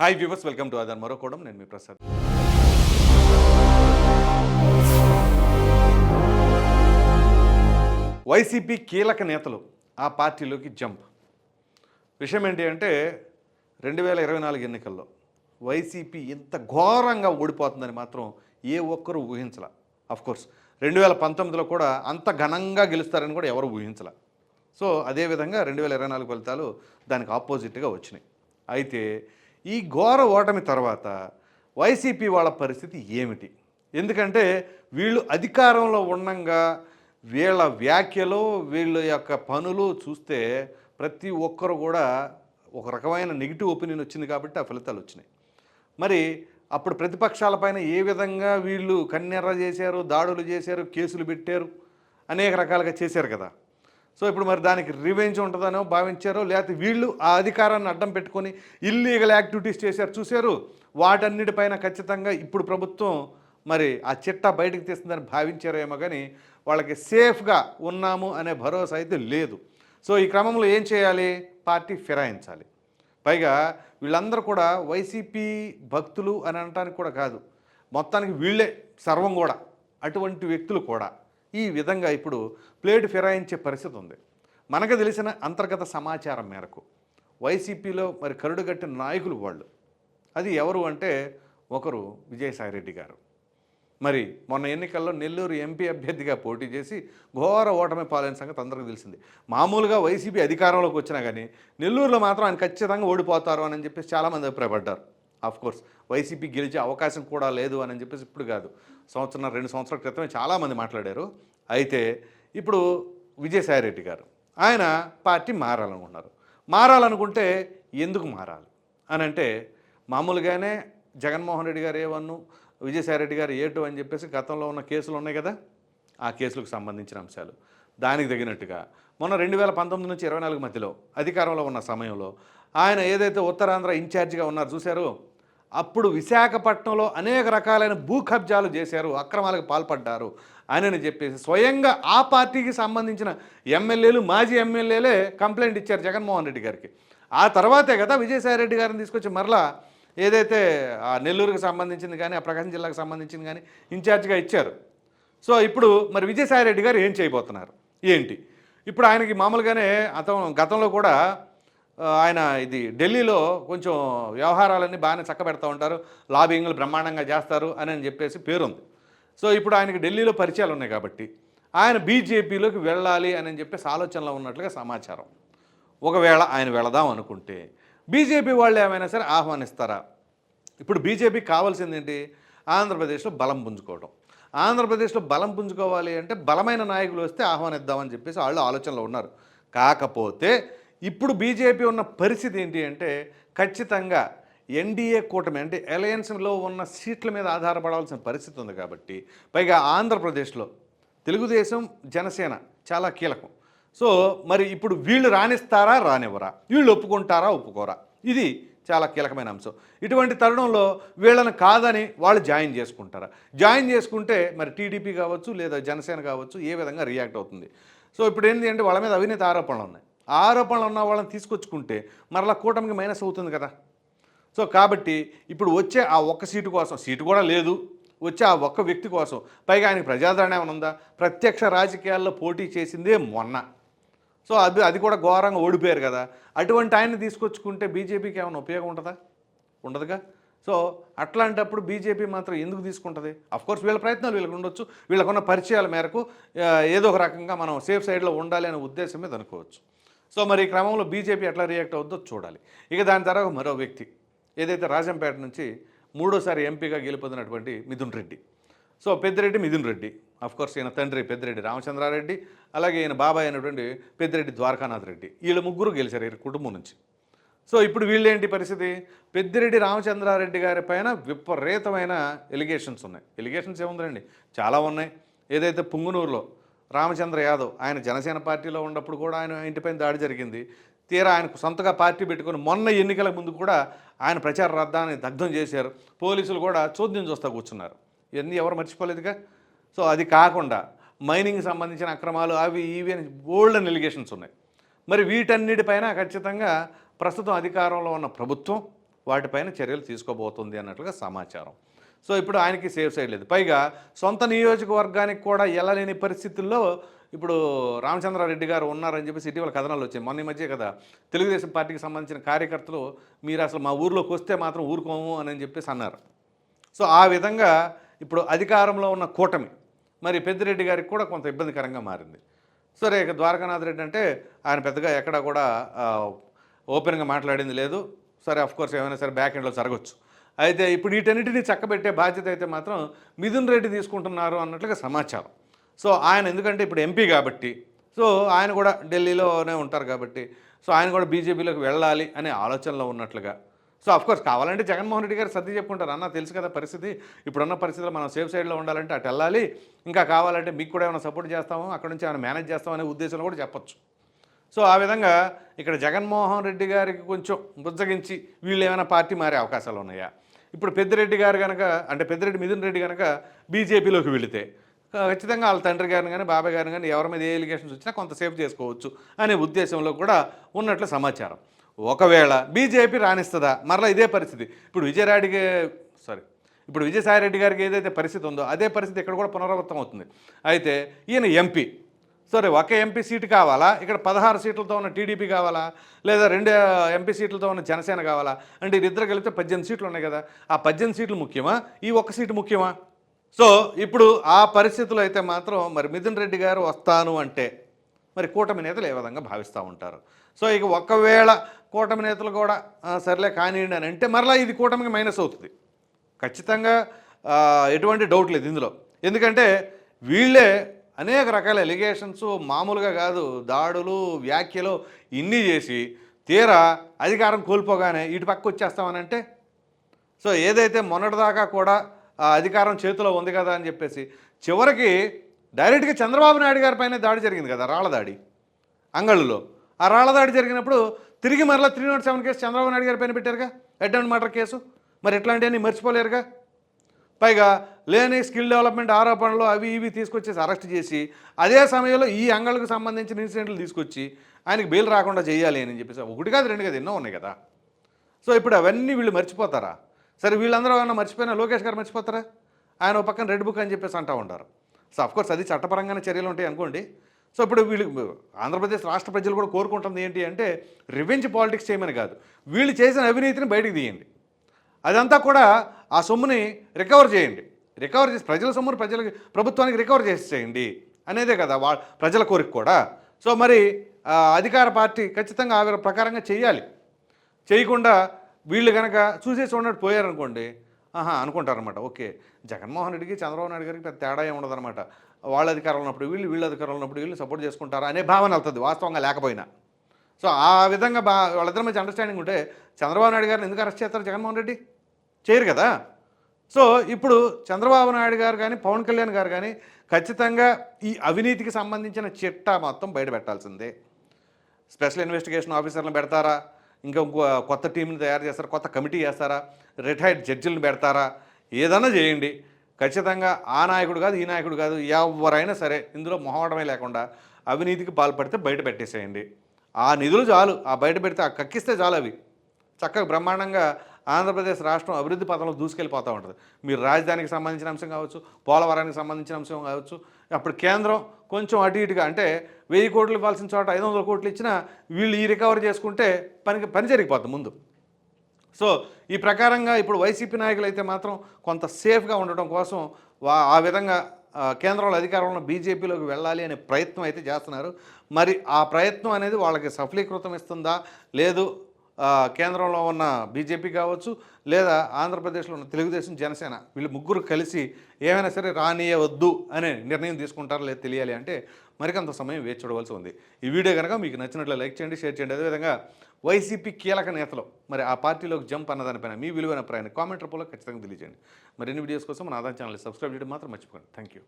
Hi viewers welcome to other కూడా నేను మీ Prasad YCP కీలక నేతలు ఆ పార్టీలోకి జంప్ విషయం ఏంటి అంటే రెండు వేల ఇరవై నాలుగు ఎన్నికల్లో వైసీపీ ఇంత ఘోరంగా ఓడిపోతుందని మాత్రం ఏ ఒక్కరూ ఊహించలే. కోర్స్ రెండు వేల పంతొమ్మిదిలో కూడా అంత ఘనంగా గెలుస్తారని కూడా ఎవరు ఊహించలే. సో అదేవిధంగా రెండు వేల ఇరవై నాలుగు ఫలితాలు దానికి ఆపోజిట్గా వచ్చినాయి. అయితే ఈ ఘోర ఓటమి తర్వాత వైసీపీ వాళ్ళ పరిస్థితి ఏమిటి? ఎందుకంటే వీళ్ళు అధికారంలో ఉండంగా వీళ్ళ వ్యాఖ్యలు వీళ్ళ యొక్క పనులు చూస్తే ప్రతి ఒక్కరు కూడా ఒక రకమైన నెగిటివ్ ఒపీనియన్ వచ్చింది కాబట్టి ఆ ఫలితాలు వచ్చినాయి. మరి అప్పుడు ప్రతిపక్షాలపైన ఏ విధంగా వీళ్ళు కన్నెర్ర చేశారు దాడులు చేశారు కేసులు పెట్టారు అనేక రకాలుగా చేశారు కదా. సో ఇప్పుడు మరి దానికి రివెంజ్ ఉంటుందనో భావించారో లేకపోతే వీళ్ళు ఆ అధికారాన్ని అడ్డం పెట్టుకొని ఇల్లీగల్ యాక్టివిటీస్ చేశారు చూశారు? వాటన్నిటిపైన ఖచ్చితంగా ఇప్పుడు ప్రభుత్వం మరి ఆ చిట్టా బయటకు తీస్తుందని భావించారేమో కానీ వాళ్ళకి సేఫ్గా ఉన్నాము అనే భరోసా అయితే లేదు. సో ఈ క్రమంలో ఏం చేయాలి? పార్టీ ఫిరాయించాలి. పైగా వీళ్ళందరూ కూడా వైసీపీ భక్తులు అని అనడానికి కూడా కాదు మొత్తానికి వీళ్ళే సర్వం కూడా అటువంటి వ్యక్తులు కూడా. ఈ విధంగా ఇప్పుడు ప్లేట్ ఫిరాయించే పరిస్థితి ఉంది. మనకు తెలిసిన అంతర్గత సమాచారం మేరకు వైసీపీలో మరి కరుడుగట్టిన నాయకులు వాళ్ళు. అది ఎవరు అంటే ఒకరు విజయసాయిరెడ్డి గారు. మరి మొన్న ఎన్నికల్లో నెల్లూరు ఎంపీ అభ్యర్థిగా పోటీ చేసి ఘోర ఓటమి పాలైన సంగతి అందరికీ తెలిసింది. మామూలుగా వైసీపీ అధికారంలోకి వచ్చినా కానీ నెల్లూరులో మాత్రం ఆయన ఖచ్చితంగా ఓడిపోతారు అని చెప్పేసి చాలామంది అభిప్రాయపడ్డారు. కోర్స్. వైసీపీ గెలిచే అవకాశం కూడా లేదు అని చెప్పేసి ఇప్పుడు కాదు. సంవత్సరం రెండు సంవత్సరాల క్రితమే చాలామంది మాట్లాడారు. అయితే ఇప్పుడు విజయసాయిరెడ్డి గారు ఆయన పార్టీ మారాలనుకున్నారు మారాలనుకుంటే ఎందుకు మారాలి? అని అంటే మామూలుగానే జగన్మోహన్ రెడ్డి గారు ఏ వన్ను విజయసాయిరెడ్డి గారు ఏటు అని చెప్పేసి గతంలో ఉన్న కేసులు ఉన్నాయి కదా? ఆ కేసులకు సంబంధించిన అంశాలు. దానికి తగినట్టుగా మొన్న రెండు వేల పంతొమ్మిది నుంచి ఇరవై నాలుగు మధ్యలో అధికారంలో ఉన్న సమయంలో ఆయన ఏదైతే ఉత్తరాంధ్ర ఇన్ఛార్జిగా ఉన్నారు చూశారు? అప్పుడు విశాఖపట్నంలో అనేక రకాలైన భూ కబ్జాలు చేశారు అక్రమాలకు పాల్పడ్డారు అని చెప్పేసి స్వయంగా ఆ పార్టీకి సంబంధించిన ఎమ్మెల్యేలు మాజీ ఎమ్మెల్యేలే కంప్లైంట్ ఇచ్చారు జగన్మోహన్ రెడ్డి గారికి. ఆ తర్వాతే కదా విజయసాయి రెడ్డి గారిని తీసుకొచ్చి మరలా ఏదైతే ఆ నెల్లూరుకి సంబంధించింది కానీ ఆ ప్రకాశం జిల్లాకు సంబంధించింది కానీ ఇన్ఛార్జ్గా ఇచ్చారు. సో ఇప్పుడు మరి విజయసాయి రెడ్డి గారు ఏం చేయబోతున్నారు? ఏంటి? ఇప్పుడు ఆయనకి మామూలుగానే అతను గతంలో కూడా ఆయన ఇది ఢిల్లీలో కొంచెం వ్యవహారాలన్నీ బాగానే చక్కబెడతా ఉంటారు లాబింగ్లు బ్రహ్మాండంగా చేస్తారు అని అని చెప్పేసి పేరుంది. సో ఇప్పుడు ఆయనకి ఢిల్లీలో పరిచయాలు ఉన్నాయి కాబట్టి ఆయన బీజేపీలోకి వెళ్ళాలి అని చెప్పేసి ఆలోచనలో ఉన్నట్లుగా సమాచారం. ఒకవేళ ఆయన వెళదాం అనుకుంటే బీజేపీ వాళ్ళు ఏమైనా సరే ఆహ్వానిస్తారా? ఇప్పుడు బీజేపీకి కావాల్సింది ఏంటి? ఆంధ్రప్రదేశ్లో బలం పుంజుకోవడం. ఆంధ్రప్రదేశ్లో బలం పుంజుకోవాలి అంటే బలమైన నాయకులు వస్తే ఆహ్వానిద్దామని చెప్పేసి వాళ్ళు ఆలోచనలో ఉన్నారు. కాకపోతే ఇప్పుడు బీజేపీ ఉన్న పరిస్థితి ఏంటి అంటే ఖచ్చితంగా ఎన్డీఏ కూటమి అంటే అలయన్స్లో ఉన్న సీట్ల మీద ఆధారపడాల్సిన పరిస్థితి ఉంది కాబట్టి పైగా ఆంధ్రప్రదేశ్లో తెలుగుదేశం జనసేన చాలా కీలకం. సో మరి ఇప్పుడు వీళ్ళు రాణిస్తారా రానివ్వరా? వీళ్ళు ఒప్పుకుంటారా ఒప్పుకోరా? ఇది చాలా కీలకమైన అంశం. ఇటువంటి తరుణంలో వీళ్ళని కాదని వాళ్ళు జాయిన్ చేసుకుంటారా? జాయిన్ చేసుకుంటే మరి టీడీపీ కావచ్చు లేదా జనసేన కావచ్చు ఏ విధంగా రియాక్ట్ అవుతుంది? సో ఇప్పుడు ఏంటి అంటే వాళ్ళ మీద అవినీతి ఆరోపణలు ఉన్నాయి. ఆరోపణలు ఉన్న వాళ్ళని తీసుకొచ్చుకుంటే మరలా కూటమికి మైనస్ అవుతుంది కదా. సో కాబట్టి ఇప్పుడు వచ్చే ఆ ఒక్క సీటు కోసం సీటు కూడా లేదు. వచ్చే ఆ ఒక్క వ్యక్తి కోసం పైగా ఆయనకి ప్రజాదరణ ఏమైనా ఉందా? ప్రత్యక్ష రాజకీయాల్లో పోటీ చేసిందే మొన్న. సో అది అది కూడా ఘోరంగా ఓడిపోయారు కదా. అటువంటి ఆయన్ని తీసుకొచ్చుకుంటే బీజేపీకి ఏమైనా ఉపయోగం ఉంటుందా? ఉండదుగా. సో అట్లాంటప్పుడు బీజేపీ మాత్రం ఎందుకు తీసుకుంటుంది? కోర్స్ వీళ్ళ ప్రయత్నాలు వీళ్ళకి ఉండొచ్చు. వీళ్ళకున్న పరిచయాల మేరకు ఏదో ఒక రకంగా మనం సేఫ్ సైడ్లో ఉండాలి అనే ఉద్దేశం మీద అనుకోవచ్చు. సో మరి ఈ క్రమంలో బీజేపీ ఎట్లా రియాక్ట్ అవుద్దో చూడాలి. ఇక దాని తర్వాత మరో వ్యక్తి ఏదైతే రాజంపేట నుంచి మూడోసారి ఎంపీగా గెలుపొందినటువంటి మిథున్ రెడ్డి. సో పెద్దిరెడ్డి మిథున్ రెడ్డి కోర్స్ ఈయన తండ్రి పెద్దిరెడ్డి రామచంద్రారెడ్డి అలాగే ఈయన బాబాయ్ అయినటువంటి పెద్దిరెడ్డి ద్వారకానాథ్ రెడ్డి వీళ్ళ ముగ్గురు గెలిచారు ఈ కుటుంబం నుంచి. సో ఇప్పుడు వీళ్ళేంటి పరిస్థితి? పెద్దిరెడ్డి రామచంద్రారెడ్డి గారి పైన విపరీతమైన ఎలిగేషన్స్ ఉన్నాయి. ఎలిగేషన్స్ ఏముందండి చాలా ఉన్నాయి. ఏదైతే పుంగునూరులో రామచంద్ర యాదవ్ ఆయన జనసేన పార్టీలో ఉన్నప్పుడు కూడా ఆయన ఇంటిపైన దాడి జరిగింది. తీరా ఆయనకు సొంతగా పార్టీ పెట్టుకుని మొన్న ఎన్నికల ముందు కూడా ఆయన ప్రచార రద్దాన్ని దగ్ధం చేశారు. పోలీసులు కూడా చోద్యం చూస్తా కూర్చున్నారు. ఇవన్నీ ఎవరు మర్చిపోలేదుగా? సో అది కాకుండా మైనింగ్ సంబంధించిన అక్రమాలు అవి ఇవి అని బోల్డ్ ఎలిగేషన్స్ ఉన్నాయి. మరి వీటన్నిటిపైన ఖచ్చితంగా ప్రస్తుతం అధికారంలో ఉన్న ప్రభుత్వం వాటిపైన చర్యలు తీసుకోబోతుంది అన్నట్లుగా సమాచారం. సో ఇప్పుడు ఆయనకి సేఫ్ సైడ్ లేదు. పైగా సొంత నియోజకవర్గానికి కూడా వెళ్ళలేని పరిస్థితుల్లో ఇప్పుడు రామచంద్రారెడ్డి గారు ఉన్నారని చెప్పేసి ఇటీవల కథనాలు వచ్చాయి. మొన్న ఈ మధ్య కదా తెలుగుదేశం పార్టీకి సంబంధించిన కార్యకర్తలు మీరు అసలు మా ఊర్లోకి వస్తే మాత్రం ఊరుకోము అని చెప్పేసి అన్నారు. సో ఆ విధంగా ఇప్పుడు అధికారంలో ఉన్న కూటమి మరి పెద్దిరెడ్డి గారికి కూడా కొంత ఇబ్బందికరంగా మారింది. సరే ఇక ద్వారకానాథ్ రెడ్డి అంటే ఆయన పెద్దగా ఎక్కడా కూడా ఓపెన్గా మాట్లాడింది లేదు. సరే అఫ్కోర్స్ ఏమైనా సరే బ్యాక్ ఎండ్లో జరగచ్చు. అయితే ఇప్పుడు వీటన్నిటిని చక్కబెట్టే బాధ్యత అయితే మాత్రం మిథున్ రెడ్డి తీసుకుంటున్నారు అన్నట్లుగా సమాచారం. సో ఆయన ఎందుకంటే ఇప్పుడు ఎంపీ కాబట్టి సో ఆయన కూడా ఢిల్లీలోనే ఉంటారు కాబట్టి సో ఆయన కూడా బీజేపీలోకి వెళ్ళాలి అనే ఆలోచనలో ఉన్నట్లుగా. సో అఫ్కోర్స్ కావాలంటే జగన్మోహన్ రెడ్డి గారు సర్ది చెప్పుకుంటారు. అన్న తెలుసు కదా పరిస్థితి. ఇప్పుడున్న పరిస్థితిలో మనం సేఫ్ సైడ్లో ఉండాలంటే అటు వెళ్ళాలి. ఇంకా కావాలంటే మీకు కూడా ఏమైనా సపోర్ట్ చేస్తాము. అక్కడ నుంచి ఏమైనా మేనేజ్ చేస్తాం అనే ఉద్దేశంలో కూడా చెప్పొచ్చు. సో ఆ విధంగా ఇక్కడ జగన్మోహన్ రెడ్డి గారికి కొంచెం బుజ్జగించి వీళ్ళు ఏమైనా పార్టీ మారే అవకాశాలు ఉన్నాయా? ఇప్పుడు పెద్దిరెడ్డి గారు కనుక అంటే పెద్దిరెడ్డి మిథున్ రెడ్డి కనుక బీజేపీలోకి వెళితే ఖచ్చితంగా వాళ్ళ తండ్రి గారిని కానీ బాబాయ్ గారిని కానీ ఎవరి మీద ఏ ఎలిగేషన్స్ వచ్చినా కొంత సేఫ్ చేసుకోవచ్చు అనే ఉద్దేశంలో కూడా ఉన్నట్లు సమాచారం. ఒకవేళ బీజేపీ రాణిస్తుందా? మరలా ఇదే పరిస్థితి. ఇప్పుడు విజయరాడికి సారీ ఇప్పుడు విజయసాయిరెడ్డి గారికి ఏదైతే పరిస్థితి ఉందో అదే పరిస్థితి ఇక్కడ కూడా పునరావృతం అవుతుంది అయితే ఈయన ఎంపీ సరే ఒక ఎంపీ సీటు కావాలా? ఇక్కడ పదహారు సీట్లతో ఉన్న టీడీపీ కావాలా? లేదా రెండు ఎంపీ సీట్లతో ఉన్న జనసేన కావాలా? అంటే ఇద్దరు కలిపితే పద్దెనిమిది సీట్లు ఉన్నాయి కదా. ఆ పద్దెనిమిది సీట్లు ముఖ్యమా? ఈ ఒక్క సీటు ముఖ్యమా? సో ఇప్పుడు ఆ పరిస్థితులు అయితే మాత్రం మరి మిథున్ రెడ్డి గారు వస్తాను అంటే మరి కూటమి నేతలు ఏ విధంగా భావిస్తూ ఉంటారు? సో ఇక ఒకవేళ కూటమి నేతలు కూడా సర్లే కానివ్వండి అని అంటే మరలా ఇది కూటమికి మైనస్ అవుతుంది. ఖచ్చితంగా ఎటువంటి డౌట్ లేదు ఇందులో. ఎందుకంటే వీళ్ళే అనేక రకాల ఎలిగేషన్స్ మామూలుగా కాదు దాడులు వ్యాఖ్యలు ఇన్ని చేసి తీరా అధికారం కోల్పోగానే ఇటు పక్క వచ్చేస్తామనంటే సో ఏదైతే మొన్నటిదాకా కూడా ఆ అధికారం చేతిలో ఉంది కదా అని చెప్పేసి చివరికి డైరెక్ట్గా చంద్రబాబు నాయుడు గారి పైన దాడి జరిగింది కదా రాళ్ళ దాడి అంగళ్ళులో. ఆ రాళ్ళ దాడి జరిగినప్పుడు తిరిగి మరలా three not seven case Chandrababu Naidu గారి పైన పెట్టారుగా? Attempt murder case? మరి ఇట్లాంటివన్నీ మర్చిపోలేరుగా? పైగా లేని స్కిల్ డెవలప్మెంట్ ఆరోపణలు అవి ఇవి తీసుకొచ్చేసి అరెస్ట్ చేసి అదే సమయంలో ఈ అంగళ్ళకు సంబంధించిన ఇన్సిడెంట్లు తీసుకొచ్చి ఆయనకి బెయిల్ రాకుండా చేయాలి అని చెప్పేసి ఒకటి కాదు రెండు కాదు ఎన్నో ఉన్నాయి కదా. సో ఇప్పుడు అవన్నీ వీళ్ళు మర్చిపోతారా? సరే వీళ్ళందరూ ఏమన్నా మర్చిపోయినా లోకేష్ గారు మర్చిపోతారా? ఆయన ఒక పక్కన రెడ్ బుక్ అని చెప్పేసి అంటూ ఉంటారు. సో అఫ్కోర్స్ అది చట్టపరంగానే చర్యలు ఉంటాయి అనుకోండి. సో ఇప్పుడు వీళ్ళు ఆంధ్రప్రదేశ్ రాష్ట్ర ప్రజలు కూడా కోరుకుంటుంది ఏంటి అంటే రివెంజ్ పాలిటిక్స్ చేయమని కాదు. వీళ్ళు చేసిన అవినీతిని బయటకు తీయండి. అదంతా కూడా ఆ సొమ్ముని రికవర్ చేయండి. రికవర్ చేసి ప్రజల సొమ్ముని ప్రజలకి ప్రభుత్వానికి రికవర్ చేసేయండి అనేదే కదా వా ప్రజల కోరిక కూడా. సో మరి అధికార పార్టీ ఖచ్చితంగా ఆ ప్రకారంగా చేయాలి. చేయకుండా వీళ్ళు కనుక చూసేసి ఉన్నట్టు పోయారనుకోండి ఆహా అనుకుంటారనమాట ఓకే జగన్మోహన్ రెడ్డికి చంద్రబాబు నాయుడు గారికి పెద్ద తేడా ఏమి ఉండదన్నమాట వాళ్ళ అధికారంలో ఉన్నప్పుడు వీళ్ళు వీళ్ళ అధికారంలో ఉన్నప్పుడు వీళ్ళు సపోర్ట్ చేసుకుంటారా అనే భావన వెళ్తుంది వాస్తవంగా లేకపోయినా. సో ఆ విధంగా బా వాళ్ళిద్దరి మధ్య అండర్స్టాండింగ్ ఉంటే చంద్రబాబు నాయుడు గారిని ఎందుకు అరెస్ట్ చేస్తారు జగన్మోహన్ రెడ్డి? చేయరు కదా. సో ఇప్పుడు చంద్రబాబు నాయుడు గారు కానీ పవన్ కళ్యాణ్ గారు కానీ ఖచ్చితంగా ఈ అవినీతికి సంబంధించిన చిట్టా మొత్తం బయట పెట్టాల్సిందే. స్పెషల్ ఇన్వెస్టిగేషన్ ఆఫీసర్లను పెడతారా? ఇంకా ఇంకో కొత్త టీంని తయారు చేస్తారా? కొత్త కమిటీ చేస్తారా? రిటైర్డ్ జడ్జిలను పెడతారా? ఏదైనా చేయండి. ఖచ్చితంగా ఆ నాయకుడు కాదు ఈ నాయకుడు కాదు ఎవరైనా సరే ఇందులో మొహమాటమే లేకుండా అవినీతికి పాల్పడితే బయట పెట్టేసేయండి. ఆ నిధులు చాలు. ఆ బయట పెడితే ఆ కక్కిస్తే చాలు అవి. చక్కగా బ్రహ్మాండంగా ఆంధ్రప్రదేశ్ రాష్ట్రం అభివృద్ధి పథంలో దూసుకెళ్ళిపోతూ ఉంటుంది. మీరు రాజధానికి సంబంధించిన అంశం కావచ్చు పోలవరానికి సంబంధించిన అంశం కావచ్చు అప్పుడు కేంద్రం కొంచెం అటు ఇటుగా అంటే వెయ్యి కోట్లు ఇవ్వాల్సిన చోట ఐదు వందల కోట్లు ఇచ్చినా వీళ్ళు ఈ రికవరీ చేసుకుంటే పనికి పని జరిగిపోతుంది ముందు. సో ఈ ప్రకారంగా ఇప్పుడు వైసీపీ నాయకులు అయితే మాత్రం కొంత సేఫ్గా ఉండటం కోసం వా ఆ విధంగా కేంద్రంలో అధికారంలో బీజేపీలోకి వెళ్ళాలి అనే ప్రయత్నం అయితే చేస్తున్నారు. మరి ఆ ప్రయత్నం అనేది వాళ్ళకి సఫలీకృతం ఇస్తుందా? లేదు కేంద్రంలో ఉన్న బీజేపీ కావచ్చు లేదా ఆంధ్రప్రదేశ్లో ఉన్న తెలుగుదేశం జనసేన వీళ్ళు ముగ్గురు కలిసి ఏమైనా సరే రానియవద్దు అనే నిర్ణయం తీసుకుంటారో లేదు తెలియాలి అంటే మరికొంత సమయం వేచి చూడవలసి ఉంది. ఈ వీడియో కనుక మీకు నచ్చినట్లు లైక్ చేయండి షేర్ చేయండి. అదేవిధంగా వైసీపీ కీలక నేతలు మరి ఆ పార్టీలోకి జంప్ అన్నదానిపైన మీ విలువైన ప్రయాణం కామెంట్ రూపంలో ఖచ్చితంగా తెలియజేయండి. మరిన్ని వీడియోస్ కోసం మన ఆదాయం ఛానల్ సబ్స్క్రైబ్ చేయడం మాత్రం మర్చిపోకండి. Thank you